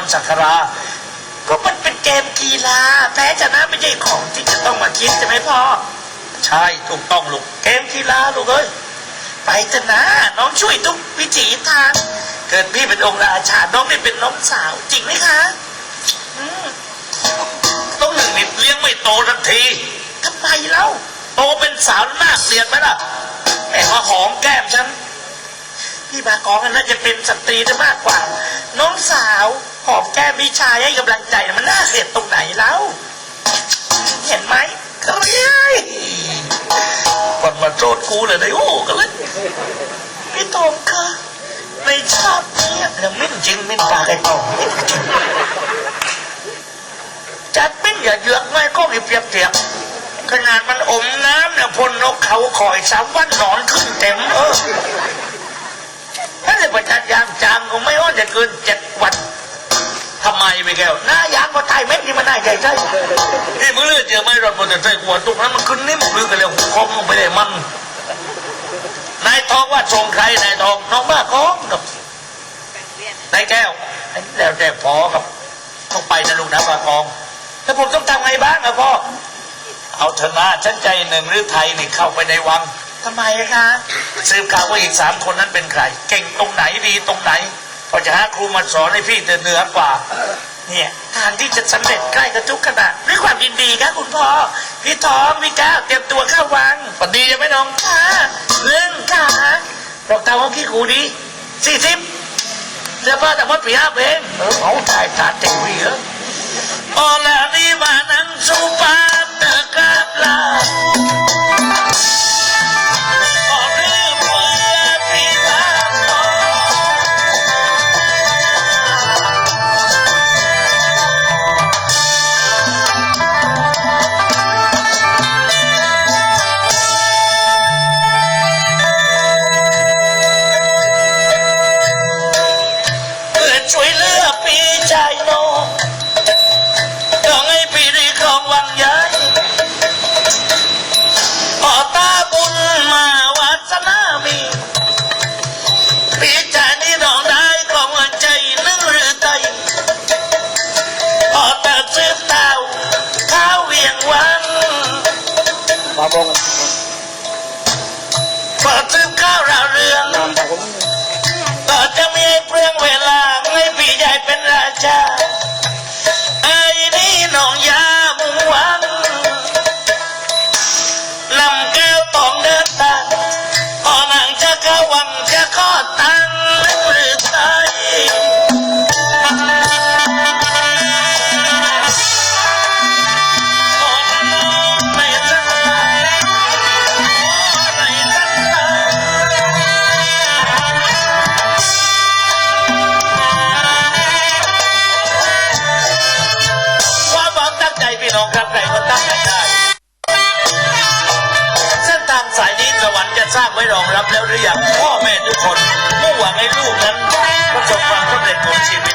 รสักการาก็มันเป็นเกมกีฬาแพ้ชนะไม่ใช่ของที่จะต้องมาคิดใช่ไหมพ่อ ใช่ถูกต้องลูกเกมกีฬาลูกเอ้ยไปเถอะนะน้องช่วยทุกวิถีทางเกิดพี่เป็นองค์ราชาน้องได้เป็นน้องสาวจริงไหมคะอืมต้องหนึ่งนิดเลี้ยงไม่โตทันทีทำไมเล่าโตเป็นสาวหน้าเกลียดไหมล่ะแต่มาหอมแก้มฉันพี่บากองน่าจะเป็นสตรีได้มากกว่า น้องสาว หอมแก้มพี่ชายให้กำลังใจมันน่าเกลียดตรงไหนแล้ว เห็นไหมเฮ้ยมันมาโจดกูเลยนะโอ้กันเลยพี่ตองคะในชาตินี้ยังไม่จริงไม่ปากไอ้ตองไม่จริงจัดเป็นอย่าเยือกไม่ก็มีเปรียบเทียบขนาดมันอมน้ำเนี่ยพลนกเขาคอยสามวันหนอนขึ้นเต็มเออถ้าจะประจันยางจางก็ไม่ว่าจะเกินเจ็ดวัน ทำไมไม่แก้วหน้ายางก็ตายเม็ดนี่มันน่าใหญ่ใจนี่มึงเลือดเจอไม่รอดบนแต่ใจกวนตรงนั้นมันขึ้นนิ่มลือกันเลยหูคอมลงไปเลยมันนายทองว่าส่งใครนายทองน้องบ้าคองกับนายแก้วอันนี้แล้วแต่พอกับต้องไปนะลูกนะบ้าคองแล้วผมต้องทำไงบ้างอะพ่อเอาเถอะนะฉันใจหนึ่งหรือไทยนี่เข้าไปในวังทำไมอะคะ สืบข่าวว่าอีกสามคนนั้นเป็นใคร เก่งตรงไหนดีตรงไหน พอจะหาครูมาสอนให้พี่เหนือกว่า เนี่ยทางที่จะสำเร็จใกล้กับทุกขณะด้วยความยินดีครับคุณพ่อพี่ทองพี่ก้าวเตรียมตัวเข้าวังปดีจะไม่น้องค่ะเรื่องค่ะดอกตาว่าขี้กูดีสี่สิบเสื้อผ้าแต่ว่าปีห้าเพลงเออเอาถ่ายตัดเต็มวีเออโอ้แล้วนี่มานั่งสูป มาบงข น้องครับใครก็ตั้งกัได้เส้นทางสายนี้สวรรค์จะสร้างไว้รองรับแล้วหรือยังพ่อแม่ทุกคนมุ่งหวังให้ลูกนั้นประสบความสำเร็จของชีวิต